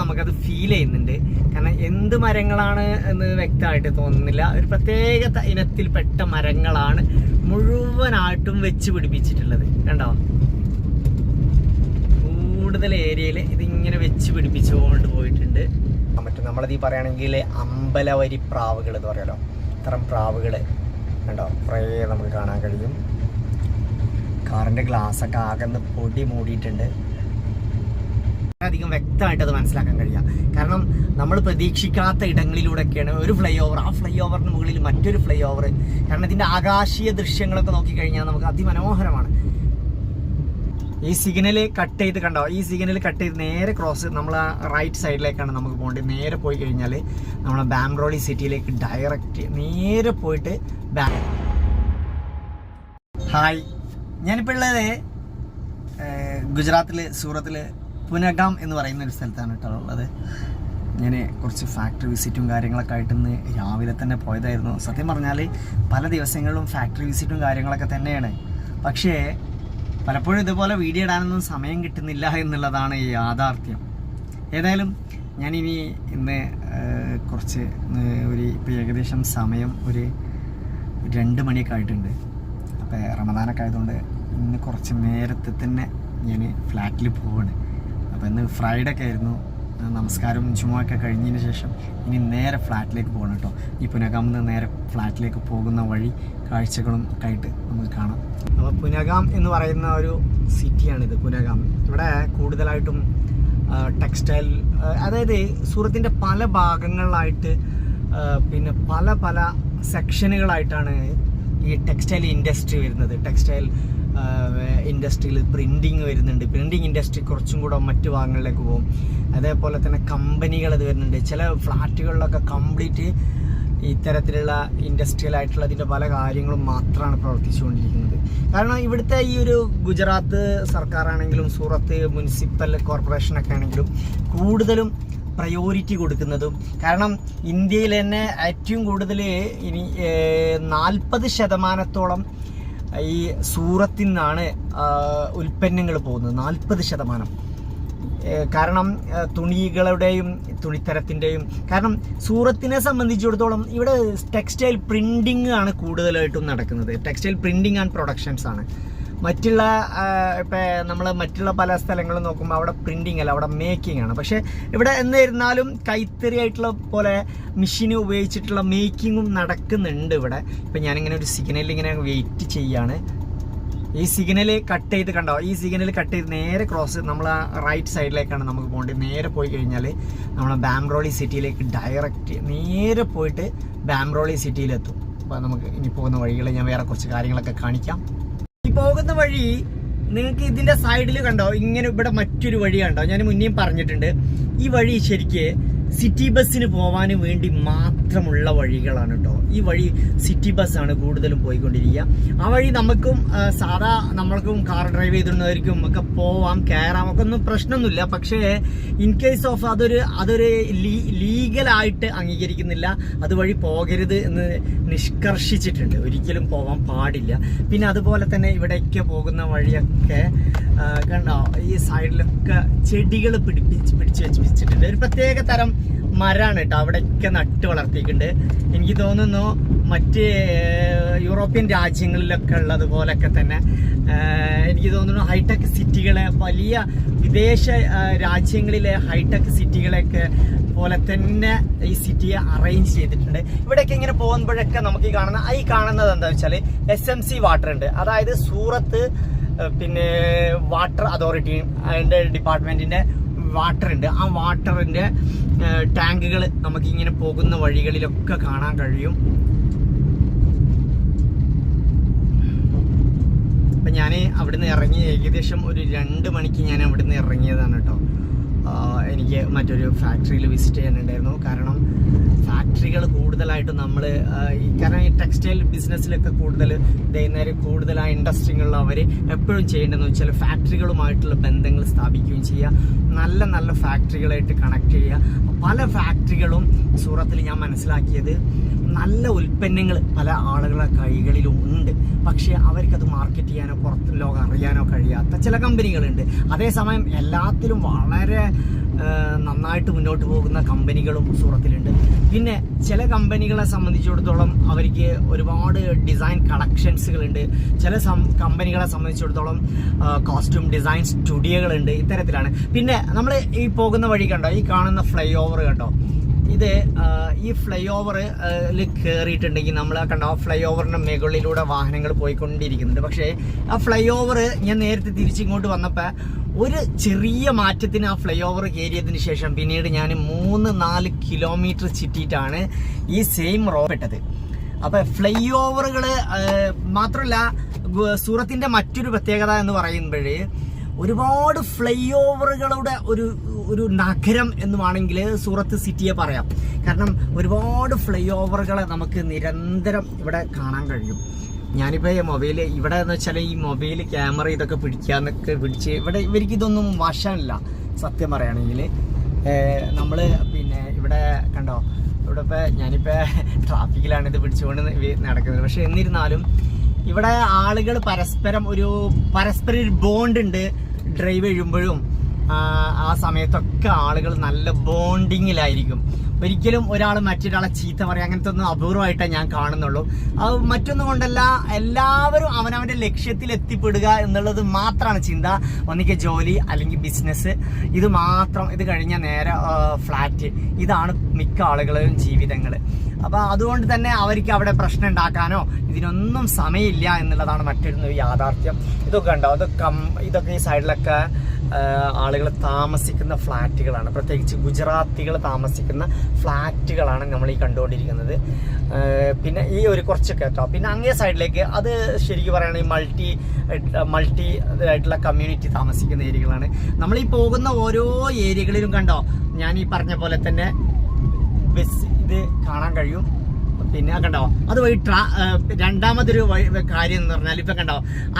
നമുക്കത് ഫീൽ ചെയ്യുന്നുണ്ട്. കാരണം എന്ത് മരങ്ങളാണ് എന്ന് വ്യക്തമായിട്ട് തോന്നുന്നില്ല. ഒരു പ്രത്യേക ഇനത്തിൽപ്പെട്ട മരങ്ങളാണ് മുഴുവനായിട്ടും വെച്ച് പിടിപ്പിച്ചിട്ടുള്ളത്. കണ്ടോ? കൂടുതൽ ഏരിയയിൽ ഇതിങ്ങനെ വെച്ച് പിടിപ്പിച്ചുകൊണ്ട് പോയിട്ടുണ്ട്. മറ്റു നമ്മളത് ഈ പറയുകയാണെങ്കിൽ അമ്പലവരി പ്രാവുകൾ എന്ന് പറയാലോ. ഇത്തരം പ്രാവുകൾ കണ്ടോ? കുറേ നമുക്ക് കാണാൻ കഴിയും. കാറിന്റെ ഗ്ലാസ്സൊക്കെ ആകെ പൊടി മൂടിയിട്ടുണ്ട്. അധികം വ്യക്തമായിട്ട് അത് മനസ്സിലാക്കാൻ കഴിയുക കാരണം നമ്മൾ പ്രതീക്ഷിക്കാത്ത ഇടങ്ങളിലൂടെയൊക്കെയാണ് ഒരു ഫ്ലൈ ഓവർ ആ ഫ്ലൈ ഓവറിന് മുകളിൽ മറ്റൊരു ഫ്ലൈ ഓവർ കാരണം ഇതിന്റെ ആകാശീയ ദൃശ്യങ്ങളൊക്കെ നോക്കിക്കഴിഞ്ഞാൽ നമുക്ക് അതിമനോഹരമാണ്. ഈ സിഗ്നൽ കട്ട് ചെയ്ത് കണ്ടോ? ഈ സിഗ്നൽ കട്ട് ചെയ്ത് നേരെ ക്രോസ് നമ്മൾ ആ റൈറ്റ് സൈഡിലേക്കാണ് നമുക്ക് പോകേണ്ടത്. നേരെ പോയി കഴിഞ്ഞാൽ നമ്മൾ ബാംഗ്രോളി സിറ്റിയിലേക്ക് ഡയറക്റ്റ് നേരെ പോയിട്ട് ബാ ഹായ് ഞാനിപ്പോൾ ഉള്ളത് ഗുജറാത്തിൽ സൂറത്തിൽ പുനഗാം എന്ന് പറയുന്ന ഒരു സ്ഥലത്താണ് കേട്ടോ ഉള്ളത്. ഞാൻ കുറച്ച് ഫാക്ടറി വിസിറ്റും കാര്യങ്ങളൊക്കെ ആയിട്ട് ഇന്ന് രാവിലെ തന്നെ പോയതായിരുന്നു. സത്യം പറഞ്ഞാൽ പല ദിവസങ്ങളിലും ഫാക്ടറി വിസിറ്റും കാര്യങ്ങളൊക്കെ തന്നെയാണ്. പക്ഷേ പലപ്പോഴും ഇതുപോലെ വീഡിയോ ഇടാനൊന്നും സമയം കിട്ടുന്നില്ല എന്നുള്ളതാണ് ഈ യാഥാർത്ഥ്യം. ഏതായാലും ഞാനിനി ഇന്ന് കുറച്ച് ഒരു ഇപ്പോൾ ഏകദേശം സമയം ഒരു രണ്ട് മണിയൊക്കെ ആയിട്ടുണ്ട്. അപ്പോൾ റമദാനൊക്കെ ആയതുകൊണ്ട് ഇന്ന് കുറച്ച് നേരത്തെ തന്നെ ഞാൻ ഫ്ലാറ്റിൽ പോവാണ്. അപ്പോൾ ഇന്ന് ഫ്രൈഡേ ഒക്കെ ആയിരുന്നു. നമസ്കാരം ചുമൊക്കെ കഴിഞ്ഞതിന് ശേഷം ഇനി നേരെ ഫ്ലാറ്റിലേക്ക് പോകണം കേട്ടോ. ഈ പുനഗാമിൽ നിന്ന് നേരെ ഫ്ലാറ്റിലേക്ക് പോകുന്ന വഴി കാഴ്ചകളും ഒക്കെ ആയിട്ട് നമുക്ക് കാണാം. അപ്പോൾ പുനകാം എന്ന് പറയുന്ന ഒരു സിറ്റിയാണിത് പുനകാം ഇവിടെ കൂടുതലായിട്ടും ടെക്സ്റ്റൈൽ അതായത് സൂറത്തിന്റെ പല ഭാഗങ്ങളിലായിട്ട് പിന്നെ പല പല സെക്ഷനുകളായിട്ടാണ് ഈ ടെക്സ്റ്റൈൽ ഇൻഡസ്ട്രി വരുന്നത്. ടെക്സ്റ്റൈൽ ഇൻഡസ്ട്രിയിൽ പ്രിന്റിങ് വരുന്നുണ്ട്. പ്രിന്റിങ് ഇൻഡസ്ട്രി കുറച്ചും കൂടെ മറ്റു ഭാഗങ്ങളിലേക്ക് പോകും. അതേപോലെ തന്നെ കമ്പനികൾ അത് വരുന്നുണ്ട്. ചില ഫ്ലാറ്റുകളിലൊക്കെ കംപ്ലീറ്റ് ഇത്തരത്തിലുള്ള ഇൻഡസ്ട്രിയൽ ആയിട്ടുള്ള ഇതിന്റെ പല കാര്യങ്ങളും മാത്രമാണ് പ്രവർത്തിച്ചുകൊണ്ടിരിക്കുന്നത്. കാരണം ഇവിടുത്തെ ഈ ഒരു ഗുജറാത്ത് സർക്കാരാണെങ്കിലും സൂറത്ത് മുനിസിപ്പൽ കോർപ്പറേഷനൊക്കെ ആണെങ്കിലും കൂടുതലും പ്രയോറിറ്റി കൊടുക്കുന്നതും കാരണം ഇന്ത്യയിൽ തന്നെ ഏറ്റവും കൂടുതൽ ഇനി നാൽപ്പത് ശതമാനത്തോളം ഈ സൂറത്തിൽ നിന്നാണ് ഉൽപ്പന്നങ്ങൾ പോകുന്നത്. നാൽപ്പത് ശതമാനം. കാരണം തുണികളുടെയും തുണിത്തരത്തിന്റെയും കാരണം സൂറത്തിനെ സംബന്ധിച്ചിടത്തോളം ഇവിടെ ടെക്സ്റ്റൈൽ പ്രിന്റിംഗ് ആണ് കൂടുതലായിട്ടും നടക്കുന്നത്. ടെക്സ്റ്റൈൽ പ്രിന്റിംഗ് ആൻഡ് പ്രൊഡക്ഷൻസ് ആണ്. മറ്റുള്ള ഇപ്പം നമ്മൾ മറ്റുള്ള പല സ്ഥലങ്ങളും നോക്കുമ്പോൾ അവിടെ പ്രിന്റിങ് അല്ല അവിടെ മേക്കിംഗ് ആണ്. പക്ഷേ ഇവിടെ എന്നിരുന്നാലും കൈത്തറി ആയിട്ടുള്ള പോലെ മെഷീൻ ഉപയോഗിച്ചിട്ടുള്ള മേക്കിങ്ങും നടക്കുന്നുണ്ട് ഇവിടെ. ഇപ്പം ഞാനിങ്ങനെ ഒരു സിഗ്നലിൽ ഇങ്ങനെ വെയിറ്റ് ചെയ്യാണ്. ഈ സിഗ്നൽ കട്ട് ചെയ്ത് കണ്ടോ? ഈ സിഗ്നൽ കട്ട് ചെയ്ത് നേരെ ക്രോസ് നമ്മൾ ആ റൈറ്റ് സൈഡിലേക്കാണ് നമുക്ക് പോകേണ്ടത്. നേരെ പോയി കഴിഞ്ഞാൽ നമ്മൾ ബാംറോളി സിറ്റിയിലേക്ക് ഡയറക്റ്റ് നേരെ പോയിട്ട് ബാംബ്രോളി സിറ്റിയിലെത്തും അപ്പോൾ നമുക്ക് ഇനി പോകുന്ന വഴികൾ ഞാൻ വേറെ കുറച്ച് കാര്യങ്ങളൊക്കെ കാണിക്കാം. പോകുന്ന വഴി നിങ്ങൾക്ക് ഇതിന്റെ സൈഡിൽ കണ്ടോ? ഇങ്ങനെ ഇവിടെ മറ്റൊരു വഴി കണ്ടോ? ഞാൻ മുന്നേയും പറഞ്ഞിട്ടുണ്ട്. ഈ വഴി ശരിക്ക് സിറ്റി ബസ്സിന് പോവാന് വേണ്ടി മാത്രമുള്ള വഴികളാണ് കേട്ടോ ഈ വഴി സിറ്റി ബസ്സാണ് കൂടുതലും പോയിക്കൊണ്ടിരിക്കുക ആ വഴി നമുക്കും സാധാ നമ്മൾക്കും കാർ ഡ്രൈവ് ചെയ്തിരുന്നവർക്കും ഒക്കെ പോവാം കയറാം ഒക്കെ ഒന്നും പ്രശ്നമൊന്നുമില്ല. പക്ഷേ ഇൻ കേസ് ഓഫ് അതൊരു അതൊരു ലീഗലായിട്ട് അംഗീകരിക്കുന്നില്ല അതുവഴി പോകരുത് എന്ന് നിഷ്കർഷിച്ചിട്ടുണ്ട്. ഒരിക്കലും പോവാൻ പാടില്ല. പിന്നെ അതുപോലെ തന്നെ ഇവിടെയൊക്കെ പോകുന്ന വഴിയൊക്കെ കണ്ടോ ഈ സൈഡിലൊക്കെ ചെടികൾ പിടിപ്പിച്ച് പിടിച്ച് വെച്ച് വെച്ചിട്ടുണ്ട്. ഒരു പ്രത്യേക തരം മരമാണ് കേട്ടോ അവിടെയൊക്കെ നട്ട് വളർത്തിയിട്ടുണ്ട്. എനിക്ക് തോന്നുന്നു മറ്റ് യൂറോപ്യൻ രാജ്യങ്ങളിലൊക്കെ ഉള്ളതുപോലൊക്കെ തന്നെ എനിക്ക് തോന്നുന്നു ഹൈടെക് സിറ്റികളെ വലിയ വിദേശ രാജ്യങ്ങളിലെ ഹൈടെക് സിറ്റികളെയൊക്കെ പോലെ തന്നെ ഈ സിറ്റിയെ അറേഞ്ച് ചെയ്തിട്ടുണ്ട്. ഇവിടെയൊക്കെ ഇങ്ങനെ പോകുമ്പോഴൊക്കെ നമുക്ക് ഈ കാണുന്ന ഈ കാണുന്നത് എന്താ വെച്ചാൽ എസ് എം സി വാട്ടർ ഉണ്ട്. അതായത് സൂറത്ത് പിന്നെ വാട്ടർ അതോറിറ്റി അതിന്റെ ഡിപ്പാർട്ട്മെന്റിന്റെ വാട്ടർ ഉണ്ട്. ആ വാട്ടറിന്റെ ടാങ്കുകൾ നമുക്ക് ഇങ്ങനെ പോകുന്ന വഴികളിലൊക്കെ കാണാൻ കഴിയും. അപ്പം ഞാൻ അവിടുന്ന് ഇറങ്ങി ഏകദേശം ഒരു രണ്ട് മണിക്ക് ഞാൻ അവിടുന്ന് ഇറങ്ങിയതാണ് കേട്ടോ. എനിക്ക് മറ്റൊരു ഫാക്ടറിയിൽ വിസിറ്റ് ചെയ്യാനുണ്ടായിരുന്നു. കാരണം ഫാക്ടറികൾ കൂടുതലായിട്ട് നമ്മൾ കാരണം ഈ ടെക്സ്റ്റൈൽ ബിസിനസ്സിലൊക്കെ കൂടുതൽ നേരെ കൂടുതൽ ആ ഇൻഡസ്ട്രികളിൽ അവർ എപ്പോഴും ചെയ്യേണ്ടതെന്ന് വെച്ചാൽ ഫാക്ടറികളുമായിട്ടുള്ള ബന്ധങ്ങൾ സ്ഥാപിക്കുകയും ചെയ്യുക. നല്ല നല്ല ഫാക്ടറികളായിട്ട് കണക്ട് ചെയ്യുക. പല ഫാക്ടറികളും സൂറത്തിൽ ഞാൻ മനസ്സിലാക്കിയത് നല്ല ഉൽപ്പന്നങ്ങൾ പല ആളുകളുടെ കൈകളിലും ഉണ്ട് പക്ഷേ അവർക്കത് മാർക്കറ്റ് ചെയ്യാനോ പുറത്ത് ലോകം അറിയാനോ കഴിയാത്ത ചില കമ്പനികളുണ്ട്. അതേസമയം എല്ലാത്തിലും വളരെ നന്നായിട്ട് മുന്നോട്ട് പോകുന്ന കമ്പനികളും സൂറത്തിലുണ്ട്. പിന്നെ ചില കമ്പനികളെ സംബന്ധിച്ചിടത്തോളം അവർക്ക് ഒരുപാട് ഡിസൈൻ കളക്ഷൻസുകളുണ്ട് ചില കമ്പനികളെ സംബന്ധിച്ചിടത്തോളം കോസ്റ്റ്യൂം ഡിസൈൻ സ്റ്റുഡിയോകളുണ്ട് ഇത്തരത്തിലാണ്. പിന്നെ നമ്മൾ ഈ പോകുന്ന വഴി കണ്ടോ? ഈ കാണുന്ന ഫ്ലൈ ഓവർ കണ്ടോ? ഇത് ഈ ഫ്ലൈ ഓവറിൽ കയറിയിട്ടുണ്ടെങ്കിൽ നമ്മൾ കണ്ട ആ ഫ്ലൈ ഓവറിന്റെ മുകളിലൂടെ വാഹനങ്ങൾ പോയിക്കൊണ്ടിരിക്കുന്നുണ്ട്. പക്ഷേ ആ ഫ്ലൈ ഓവർ ഞാൻ നേരത്തെ തിരിച്ചിങ്ങോട്ട് വന്നപ്പോൾ ഒരു ചെറിയ മാറ്റത്തിന് ആ ഫ്ലൈ ഓവർ കയറിയതിന് ശേഷം പിന്നീട് ഞാൻ മൂന്ന് നാല് കിലോമീറ്റർ ചുറ്റിയിട്ടാണ് ഈ സെയിം റോ പെട്ടത്. അപ്പോൾ ഫ്ലൈ ഓവറുകൾ മാത്രമല്ല സൂറത്തിന്റെ മറ്റൊരു പ്രത്യേകത എന്ന് പറയുമ്പോഴേ ഒരുപാട് ഫ്ലൈ ഓവറുകളുടെ ഒരു ഒരു നഗരം എന്ന് വേണമെങ്കിൽ സൂറത്ത് സിറ്റിയെ പറയാം. കാരണം ഒരുപാട് ഫ്ലൈ ഓവറുകളെ നമുക്ക് നിരന്തരം ഇവിടെ കാണാൻ കഴിയും. ഞാനിപ്പോൾ ഈ മൊബൈൽ ഇവിടെ എന്ന് വെച്ചാൽ ഈ മൊബൈൽ ക്യാമറ ഇതൊക്കെ പിടിക്കാന്നൊക്കെ പിടിച്ച് ഇവിടെ ഇവർക്ക് ഇതൊന്നും വശമില്ല സത്യം പറയുകയാണെങ്കിൽ നമ്മൾ പിന്നെ ഇവിടെ കണ്ടോ ഇവിടെ ഇപ്പോൾ ഞാനിപ്പോൾ ട്രാഫിക്കിലാണ് ഇത് പിടിച്ചുകൊണ്ട് നടക്കുന്നത്. പക്ഷേ എന്നിരുന്നാലും ഇവിടെ ആളുകൾ പരസ്പരം ഒരു പരസ്പര ഒരു ബോണ്ട് ഉണ്ട്. ഡ്രൈവ് ചെയ്യുമ്പോഴും ആ, സമയത്തൊക്കെ ആളുകൾ നല്ല ബോണ്ടിങ്ങിലായിരിക്കും ഒരിക്കലും ഒരാൾ മറ്റൊരാളെ ചീത്ത പറയാം അങ്ങനത്തെ ഒന്നും അപൂർവമായിട്ടേ ഞാൻ കാണുന്നുള്ളൂ. അത് മറ്റൊന്നും കൊണ്ടല്ല എല്ലാവരും അവനവന്റെ ലക്ഷ്യത്തിൽ എത്തിപ്പെടുക എന്നുള്ളത് മാത്രമാണ് ചിന്ത. ഒന്നിക്ക് ജോലി അല്ലെങ്കിൽ ബിസിനസ് ഇത് മാത്രം ഇത് കഴിഞ്ഞാൽ നേരെ ഫ്ലാറ്റ് ഇതാണ് മിക്ക ആളുകളുടെയും ജീവിതങ്ങൾ. അപ്പോൾ അതുകൊണ്ട് തന്നെ അവർക്ക് അവിടെ പ്രശ്നം ഉണ്ടാക്കാനോ ഇതിനൊന്നും സമയമില്ല എന്നുള്ളതാണ് മറ്റൊരു യാഥാർത്ഥ്യം. ഇതൊക്കെ ഉണ്ടോ അതൊക്കെ ഇതൊക്കെ ഈ സൈഡിലൊക്കെ ആളുകൾ താമസിക്കുന്ന ഫ്ലാറ്റുകളാണ്. പ്രത്യേകിച്ച് ഗുജറാത്തികൾ താമസിക്കുന്ന ഫ്ലാറ്റുകളാണ് നമ്മൾ ഈ കണ്ടുകൊണ്ടിരിക്കുന്നത് പിന്നെ ഈ ഒരു കുറച്ചൊക്കെ കേട്ടോ. പിന്നെ അങ്ങേ സൈഡിലേക്ക് അത് ശരിക്കും പറയുകയാണെങ്കിൽ മൾട്ടി മൾട്ടി ആയിട്ടുള്ള കമ്മ്യൂണിറ്റി താമസിക്കുന്ന ഏരിയകളാണ്. നമ്മൾ ഈ പോകുന്ന ഓരോ ഏരിയകളിലും കണ്ടോ ഞാൻ ഈ പറഞ്ഞ പോലെ തന്നെ ബസ് ഇത് കാണാൻ കഴിയും. പിന്നെ കണ്ടോ? അതുവഴി ട്രാ രണ്ടാമതൊരു കാര്യം എന്ന് പറഞ്ഞാൽ ഇപ്പൊ കണ്ടോ?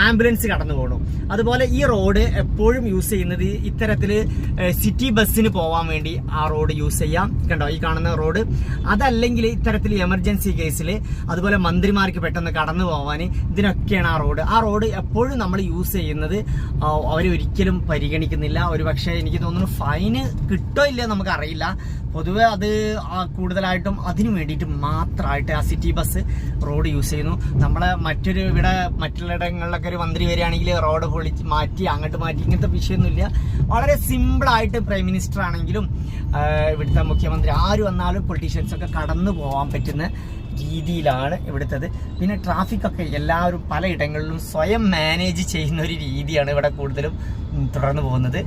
ആംബുലൻസ് കടന്നു പോകണു അതുപോലെ ഈ റോഡ് എപ്പോഴും യൂസ് ചെയ്യുന്നത് ഇത്തരത്തിൽ സിറ്റി ബസ്സിന് പോകാൻ വേണ്ടി ആ റോഡ് യൂസ് ചെയ്യാം. കണ്ടോ? ഈ കാണുന്ന റോഡ്. അതല്ലെങ്കിൽ ഇത്തരത്തിൽ എമർജൻസി കേസിൽ അതുപോലെ മന്ത്രിമാർക്ക് പെട്ടെന്ന് കടന്നു പോകാൻ ഇതിനൊക്കെയാണ് ആ റോഡ്. ആ റോഡ് എപ്പോഴും നമ്മൾ യൂസ് ചെയ്യുന്നത് അവർ ഒരിക്കലും പരിഗണിക്കുന്നില്ല. ഒരു പക്ഷേ എനിക്ക് തോന്നുന്നു ഫൈന് കിട്ടോ ഇല്ലയോ നമുക്കറിയില്ല. പൊതുവെ അത് കൂടുതലായിട്ടും അതിനു വേണ്ടിയിട്ട് മാത്രമായിട്ട് ആ സിറ്റി ബസ് റോഡ് യൂസ് ചെയ്യുന്നു. നമ്മളെ മറ്റൊരു ഇവിടെ മറ്റുള്ളിടങ്ങളിലൊക്കെ ഒരു മന്ത്രി വരികയാണെങ്കിൽ റോഡ് പൊളിച്ച് മാറ്റി അങ്ങോട്ട് മാറ്റി ഇങ്ങനത്തെ വിഷയമൊന്നുമില്ല. വളരെ സിമ്പിളായിട്ട് പ്രൈം മിനിസ്റ്റർ ആണെങ്കിലും ഇവിടുത്തെ മുഖ്യമന്ത്രി ആര് വന്നാലും പൊളിറ്റീഷ്യൻസൊക്കെ കടന്നു പോകാൻ പറ്റുന്ന രീതിയിലാണ് ഇവിടുത്തത്. പിന്നെ ട്രാഫിക്കൊക്കെ എല്ലാവരും പലയിടങ്ങളിലും സ്വയം മാനേജ് ചെയ്യുന്ന ഒരു രീതിയാണ് ഇവിടെ കൂടുതലും തുടർന്നു പോകുന്നത്.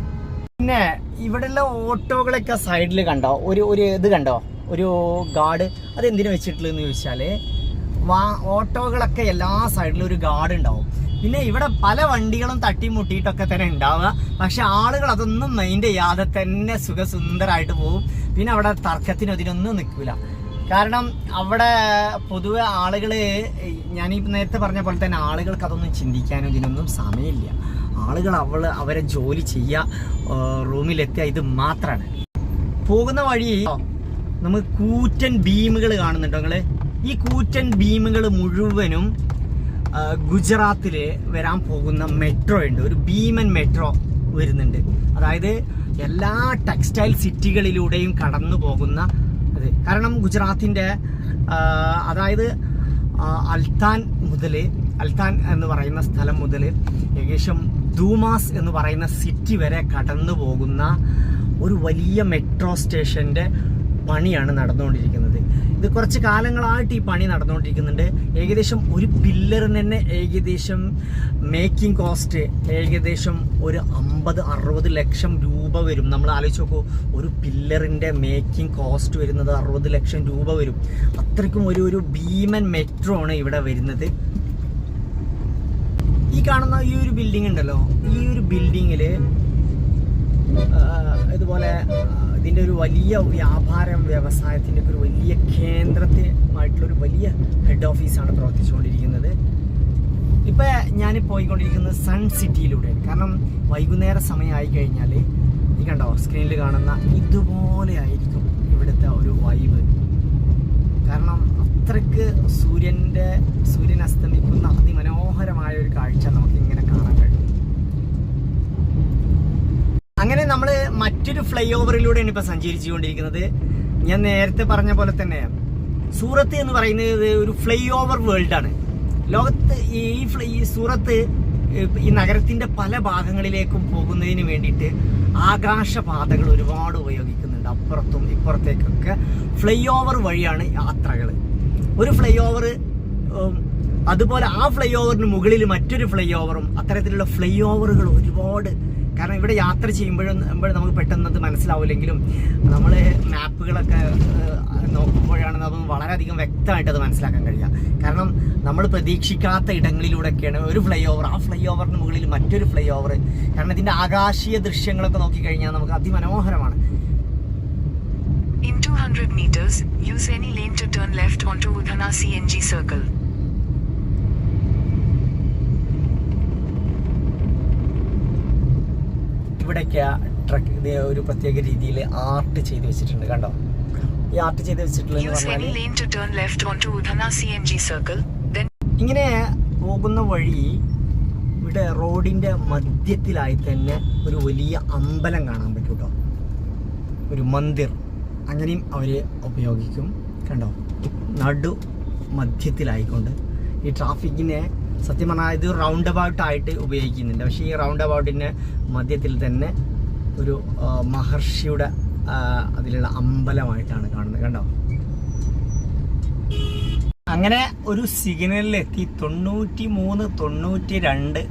പിന്നെ ഇവിടെയുള്ള ഓട്ടോകളൊക്കെ സൈഡിൽ കണ്ടോ? ഒരു ഒരു ഇത് കണ്ടോ? ഒരു ഗാർഡ് അത് എന്തിനു വെച്ചിട്ടുള്ളതെന്ന് ചോദിച്ചാൽ വാ ഓട്ടോകളൊക്കെ എല്ലാ സൈഡിലും ഒരു ഗാർഡ് ഉണ്ടാവും. പിന്നെ ഇവിടെ പല വണ്ടികളും തട്ടിമുട്ടിയിട്ടൊക്കെ തന്നെ ഉണ്ടാവുക. പക്ഷെ ആളുകൾ അതൊന്നും മൈൻഡ് ചെയ്യാതെ തന്നെ സുഖസുന്ദരായിട്ട് പോകും പിന്നെ അവിടെ തർക്കത്തിന് അതിനൊന്നും നിൽക്കില്ല കാരണം അവിടെ പൊതുവെ ആളുകൾ ഞാൻ ഈ നേരത്തെ പറഞ്ഞ പോലെ തന്നെ ആളുകൾക്ക് അതൊന്നും ചിന്തിക്കാനും ഇതിനൊന്നും സമയമില്ല. ആളുകൾ അവൾ അവരെ ജോലി ചെയ്യുക റൂമിലെത്തിയ ഇത് മാത്രമാണ് പോകുന്ന വഴി നമുക്ക് കൂറ്റൻ ബീമുകൾ കാണുന്നുണ്ടോ നിങ്ങൾ ഈ കൂറ്റൻ ബീമുകൾ മുഴുവനും ഗുജറാത്തിൽ വരാൻ പോകുന്ന മെട്രോ ഉണ്ട്. ഒരു ഭീമൻ മെട്രോ വരുന്നുണ്ട്. അതായത് എല്ലാ ടെക്സ്റ്റൈൽ സിറ്റികളിലൂടെയും കടന്നു പോകുന്ന അത്. കാരണം ഗുജറാത്തിന്റെ അതായത് അൽത്താൻ മുതൽ അൽത്താൻ എന്ന് പറയുന്ന സ്ഥലം മുതൽ ഏകദേശം ദൂമാസ് എന്ന് പറയുന്ന സിറ്റി വരെ കടന്നു പോകുന്ന ഒരു വലിയ മെട്രോ സ്റ്റേഷന്റെ പണിയാണ് നടന്നുകൊണ്ടിരിക്കുന്നത്. ഇത് കുറച്ച് കാലങ്ങളായിട്ട് ഈ പണി നടന്നുകൊണ്ടിരിക്കുന്നുണ്ട്. ഏകദേശം ഒരു പില്ലറിന് തന്നെ ഏകദേശം മേക്കിംഗ് കോസ്റ്റ് ഏകദേശം ഒരു അമ്പത് അറുപത് ലക്ഷം രൂപ വരും. നമ്മൾ ആലോചിച്ച് നോക്കൂ ഒരു പില്ലറിന്റെ മേക്കിംഗ് കോസ്റ്റ് വരുന്നത് അറുപത് ലക്ഷം രൂപ വരും. അത്രയ്ക്കും ഒരു ഒരു ഭീമൻ മെട്രോ ആണ് ഇവിടെ വരുന്നത്. ഈ കാണുന്ന ഈ ഒരു ബിൽഡിംഗ് ഉണ്ടല്ലോ ഈ ഒരു ബിൽഡിങ്ങിൽ ഇതുപോലെ ഇതിന്റെ ഒരു വലിയ വ്യാപാരം വ്യവസായത്തിന്റെ ഒരു വലിയ കേന്ദ്രമായിട്ടുള്ള ഒരു വലിയ ഹെഡ് ഓഫീസാണ് പ്രവർത്തിച്ചുകൊണ്ടിരിക്കുന്നത്. ഇപ്പോൾ ഞാൻ പോയിക്കൊണ്ടിരിക്കുന്നത് സൺ സിറ്റിയിലൂടെ കാരണം വൈകുന്നേര സമയമായി കഴിഞ്ഞാൽ ഈ കണ്ടോ സ്ക്രീനിൽ കാണുന്ന ഇതുപോലെ ആയിരിക്കും ഇവിടുത്തെ ഒരു വൈബ് കാരണം അത്രയ്ക്ക് സൂര്യന്റെ സൂര്യൻ അസ്തമിക്കുന്ന അതിമനോഹരമായ ഒരു കാഴ്ച നമുക്ക് ഇങ്ങനെ കാണാൻ കഴിയും. അങ്ങനെ നമ്മൾ മറ്റൊരു ഫ്ലൈ ഓവറിലൂടെയാണ് ഇപ്പൊ സഞ്ചരിച്ചുകൊണ്ടിരിക്കുന്നത്? ഞാൻ നേരത്തെ പറഞ്ഞ പോലെ തന്നെ സൂറത്ത് എന്ന് പറയുന്നത് ഒരു ഫ്ലൈ ഓവർ വേൾഡ് ആണ് ലോകത്ത് ഈ ഫ്ലൈ ഈ സൂറത്ത് ഈ നഗരത്തിന്റെ പല ഭാഗങ്ങളിലേക്കും പോകുന്നതിന് വേണ്ടിയിട്ട് ആകാശപാതകൾ ഒരുപാട് ഉപയോഗിക്കുന്നുണ്ട്. അപ്പുറത്തും ഇപ്പുറത്തേക്കൊക്കെ ഫ്ലൈ ഓവർ വഴിയാണ് യാത്രകൾ. ഒരു ഫ്ലൈ ഓവർ അതുപോലെ ആ ഫ്ലൈ ഓവറിന് മുകളിൽ മറ്റൊരു ഫ്ലൈ ഓവറും അത്തരത്തിലുള്ള ഫ്ലൈ ഓവറുകൾ ഒരുപാട് കാരണം ഇവിടെ യാത്ര ചെയ്യുമ്പോഴും നമുക്ക് പെട്ടെന്ന് അത് മനസ്സിലാവില്ലെങ്കിലും നമ്മൾ മാപ്പുകളൊക്കെ നോക്കുമ്പോഴാണ് നമുക്ക് വളരെയധികം വ്യക്തമായിട്ട് അത് മനസ്സിലാക്കാൻ കഴിയുക. കാരണം നമ്മൾ പ്രതീക്ഷിക്കാത്ത ഇടങ്ങളിലൂടെയൊക്കെയാണ് ഒരു ഫ്ലൈ ഓവർ ആ ഫ്ലൈ ഓവറിന് മുകളിൽ മറ്റൊരു ഫ്ലൈ ഓവർ കാരണം ഇതിന്റെ ആകാശീയ ദൃശ്യങ്ങളൊക്കെ നോക്കിക്കഴിഞ്ഞാൽ നമുക്ക് അതിമനോഹരമാണ്. In 200 meters, use any lane to turn left onto Udhana CNG circle. ഇവിടേക്ക് ട്രക്ക് ഒരു പ്രത്യേക രീതിയിൽ ആർട്ട് ചെയ്ത് വെച്ചിട്ടുണ്ട് കണ്ടോ? ഈ ആർട്ട് ചെയ്ത് വെച്ചിട്ടുള്ളത് ഇങ്ങനെ പോകുന്ന വഴി ഇവിടെ റോഡിന്റെ മധ്യത്തിലായി തന്നെ ഒരു വലിയ അമ്പലം കാണാൻ പറ്റും കേട്ടോ. ഒരു മന്ദിർ. അങ്ങനെയും അവർ ഉപയോഗിക്കും കണ്ടോ? നടു മധ്യത്തിലായിക്കൊണ്ട് ഈ ട്രാഫിക്കിനെ സത്യം പറഞ്ഞാൽ ഇത് റൗണ്ട് അബൌട്ട് ആയിട്ട് ഉപയോഗിക്കുന്നുണ്ട്. പക്ഷേ ഈ റൗണ്ട് അബൌട്ടിന്റെ മധ്യത്തിൽ തന്നെ ഒരു മഹർഷിയുടെ അതിലുള്ള അമ്പലമായിട്ടാണ് കാണുന്നത്. കണ്ടോ? അങ്ങനെ ഒരു സിഗ്നലിലെത്തി തൊണ്ണൂറ്റി മൂന്ന് തൊണ്ണൂറ്റി രണ്ട്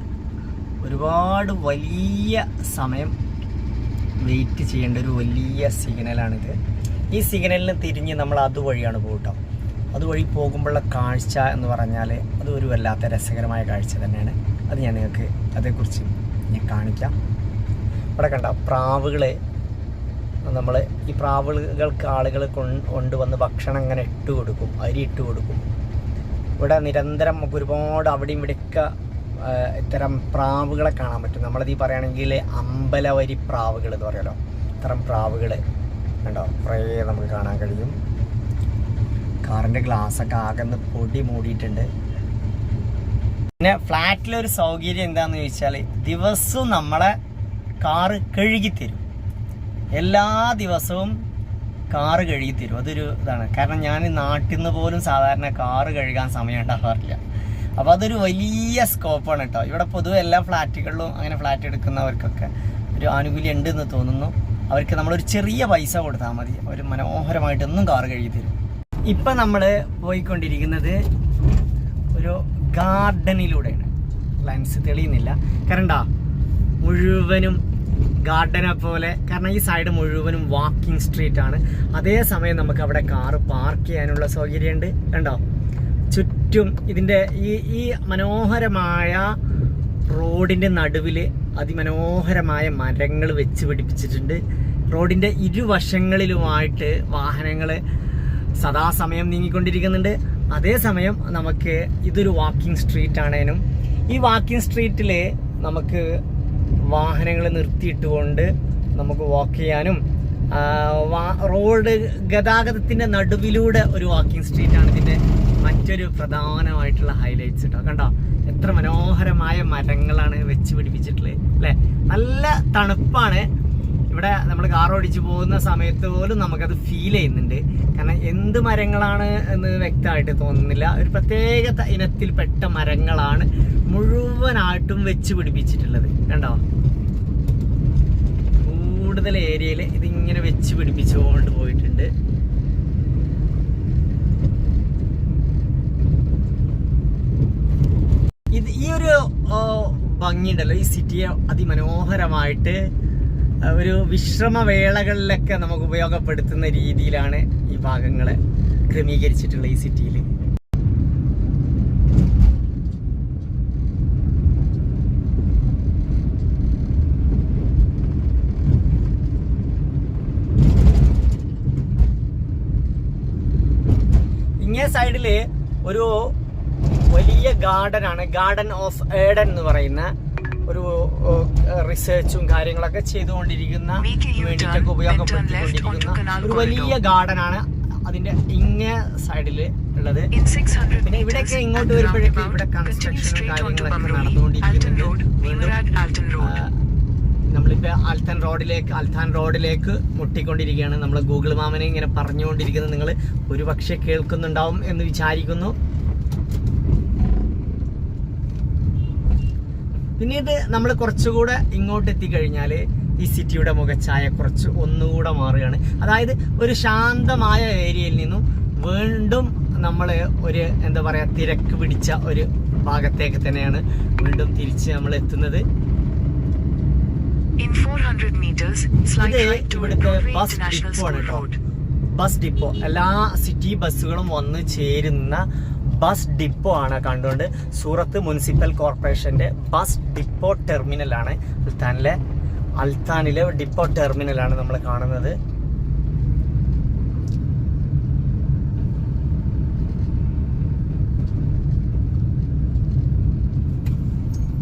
ഒരുപാട് വലിയ സമയം വെയിറ്റ് ചെയ്യേണ്ട ഒരു വലിയ സിഗ്നലാണിത് ഈ സിഗ്നലിന് തിരിഞ്ഞ് നമ്മൾ അതുവഴിയാണ് പോകട്ടോ അതുവഴി പോകുമ്പോഴുള്ള കാഴ്ച എന്ന് പറഞ്ഞാൽ അത് ഒരു വല്ലാത്ത രസകരമായ കാഴ്ച തന്നെയാണ്. അത് ഞാൻ നിങ്ങൾക്ക് അതേക്കുറിച്ച് ഞാൻ കാണിക്കാം. ഇവിടെ കണ്ട പ്രാവുകളെ നമ്മൾ ഈ പ്രാവുകൾക്ക് ആളുകൾ കൊണ്ട് കൊണ്ടുവന്ന് ഭക്ഷണം ഇങ്ങനെ ഇട്ട് കൊടുക്കും അരി ഇട്ട് കൊടുക്കും. ഇവിടെ നിരന്തരം നമുക്ക് ഒരുപാട് അവിടെ ഇവിടെയൊക്കെ ഇത്തരം പ്രാവുകളെ കാണാൻ പറ്റും. നമ്മളത് പറയുകയാണെങ്കിൽ അമ്പലവരി പ്രാവുകൾ എന്ന് പറയുമല്ലോ ഇത്തരം പ്രാവുകൾ കണ്ടോ? കുറേ നമുക്ക് കാണാൻ കഴിയും. കാറിന്റെ ഗ്ലാസ്സൊക്കെ ആകെന്ന് പൊടി മൂടിയിട്ടുണ്ട്. പിന്നെ ഫ്ലാറ്റിലൊരു സൗകര്യം എന്താന്ന് ചോദിച്ചാൽ ദിവസവും നമ്മളെ കാറ് കഴുകി തരും എല്ലാ ദിവസവും കാറ് കഴുകി തരും അതൊരു ഇതാണ്. കാരണം ഞാൻ നാട്ടിൽ നിന്ന് പോലും സാധാരണ കാറ് കഴുകാൻ സമയം ഉണ്ടാകാറില്ല അപ്പോൾ അതൊരു വലിയ സ്കോപ്പാണ് കേട്ടോ ഇവിടെ പൊതുവെ എല്ലാ ഫ്ലാറ്റുകളിലും അങ്ങനെ ഫ്ലാറ്റ് എടുക്കുന്നവർക്കൊക്കെ ഒരു ആനുകൂല്യം ഉണ്ട് എന്ന് തോന്നുന്നു. അവർക്ക് നമ്മളൊരു ചെറിയ പൈസ കൊടുത്താൽ മതി. അവർ മനോഹരമായിട്ടൊന്നും കാറ് കഴുകി തരും ഇപ്പം നമ്മൾ പോയിക്കൊണ്ടിരിക്കുന്നത് ഒരു ഗാർഡനിലൂടെയാണ് ലെൻസ് തെളിയുന്നില്ല. കരണ്ടാ മുഴുവനും ഗാർഡനെ പോലെ കാരണം ഈ സൈഡ് മുഴുവനും വാക്കിംഗ് സ്ട്രീറ്റ് ആണ്. അതേസമയം നമുക്ക് അവിടെ കാറ് പാർക്ക് ചെയ്യാനുള്ള സൗകര്യമുണ്ട്. കണ്ടോ? ചുറ്റും ഇതിന്റെ ഈ ഈ മനോഹരമായ റോഡിന്റെ നടുവിൽ അതിമനോഹരമായ മരങ്ങൾ വെച്ച് പിടിപ്പിച്ചിട്ടുണ്ട്. റോഡിന്റെ ഇരുവശങ്ങളിലുമായിട്ട് വാഹനങ്ങൾ സദാസമയം നീങ്ങിക്കൊണ്ടിരിക്കുന്നുണ്ട്. അതേസമയം നമുക്ക് ഇതൊരു വാക്കിംഗ് സ്ട്രീറ്റ് ആണേനും. ഈ വാക്കിംഗ് സ്ട്രീറ്റിലെ നമുക്ക് വാഹനങ്ങൾ നിർത്തിയിട്ടുകൊണ്ട് നമുക്ക് വാക്ക് ചെയ്യാനും റോഡ് ഗതാഗതത്തിന്റെ നടുവിലൂടെ ഒരു വാക്കിംഗ് സ്ട്രീറ്റ് ആണ് ഇതിന്റെ മറ്റൊരു പ്രധാനമായിട്ടുള്ള ഹൈലൈറ്റ്സ് കേട്ടോ കണ്ടോ? എത്ര മനോഹരമായ മരങ്ങളാണ് വെച്ച് പിടിപ്പിച്ചിട്ടുള്ളത് അല്ലേ? നല്ല തണുപ്പാണ്. ഇവിടെ നമ്മൾ കാർ ഓടിച്ചു പോകുന്ന സമയത്ത് പോലും നമുക്കത് ഫീൽ ചെയ്യുന്നുണ്ട്. കാരണം എന്ത് മരങ്ങളാണ് എന്ന് വ്യക്തമായിട്ട് തോന്നുന്നില്ല. ഒരു പ്രത്യേക ഇനത്തിൽപ്പെട്ട മരങ്ങളാണ് മുഴുവനായിട്ടും വെച്ച് പിടിപ്പിച്ചിട്ടുള്ളത്. കണ്ടോ? കൂടുതൽ ഏരിയയിൽ ഇതിങ്ങനെ വെച്ച് പിടിപ്പിച്ചുകൊണ്ട് പോയിട്ടുണ്ട്. ഇത് ഈ ഒരു ഭംഗിയുണ്ടല്ലോ. ഈ സിറ്റിയെ അതിമനോഹരമായിട്ട് ഒരു വിശ്രമവേളകളിലൊക്കെ നമുക്ക് ഉപയോഗപ്പെടുത്തുന്ന രീതിയിലാണ് ഈ ഭാഗങ്ങളെ ക്രമീകരിച്ചിട്ടുള്ള ഈ സിറ്റിയിൽ. ഇങ്ങേ സൈഡിൽ ഒരു വലിയ ഗാർഡൻ ആണ് ഗാർഡൻ ഓഫ് ഏഡൻ എന്ന് പറയുന്ന ഒരു റിസർച്ചും കാര്യങ്ങളൊക്കെ ചെയ്തുകൊണ്ടിരിക്കുന്ന വേണ്ടിയിട്ടൊക്കെ ഉപയോഗപ്പെടുത്തിക്കൊണ്ടിരിക്കുന്ന ഒരു വലിയ ഗാർഡനാണ് ഗാർഡൻ ആണ് അതിന്റെ ഇങ്ങേ സൈഡിൽ ഉള്ളത്. 600 പിന്നെ ഇവിടെയൊക്കെ ഇങ്ങോട്ട് വരുമ്പോഴേക്കും ഇവിടെ കൺസ്ട്രക്ഷൻ കാര്യങ്ങളൊക്കെ നടന്നുകൊണ്ടിരിക്കുന്നുണ്ട്. നമ്മളിപ്പോ അൽത്താൻ റോഡിലേക്ക് അൽത്താൻ റോഡിലേക്ക് മുട്ടിക്കൊണ്ടിരിക്കുകയാണ്. നമ്മൾ ഗൂഗിൾ മാമനെ ഇങ്ങനെ പറഞ്ഞുകൊണ്ടിരിക്കുന്നത് നിങ്ങൾ ഒരുപക്ഷെ കേൾക്കുന്നുണ്ടാവും എന്ന് വിചാരിക്കുന്നു. പിന്നീട് നമ്മൾ കുറച്ചുകൂടെ ഇങ്ങോട്ട് എത്തിക്കഴിഞ്ഞാൽ ഈ സിറ്റിയുടെ മുഖച്ഛായ കുറച്ച് ഒന്നുകൂടെ മാറുകയാണ്. അതായത് ഒരു ശാന്തമായ ഏരിയയിൽ നിന്നും വീണ്ടും നമ്മൾ ഒരു എന്താ പറയുക തിരക്ക് പിടിച്ച ഒരു ഭാഗത്തേക്ക് തന്നെയാണ് വീണ്ടും തിരിച്ച് നമ്മൾ എത്തുന്നത്. In 400 meters, slide ഇത് right ഇവിടുത്തെ ബസ് ഡിപ്പോ ആണ് കേട്ടോ ബസ് ഡിപ്പോ എല്ലാ സിറ്റി ബസ്സുകളും വന്ന് ചേരുന്ന ബസ് ഡിപ്പോ ആണ് കണ്ടുകൊണ്ട് സൂറത്ത് മുനിസിപ്പൽ കോർപ്പറേഷന്റെ ബസ് ഡിപ്പോ ടെർമിനലാണ് അൽത്താനിലെ അൽത്താനിലെ ഡിപ്പോ ടെർമിനലാണ് നമ്മൾ കാണുന്നത്.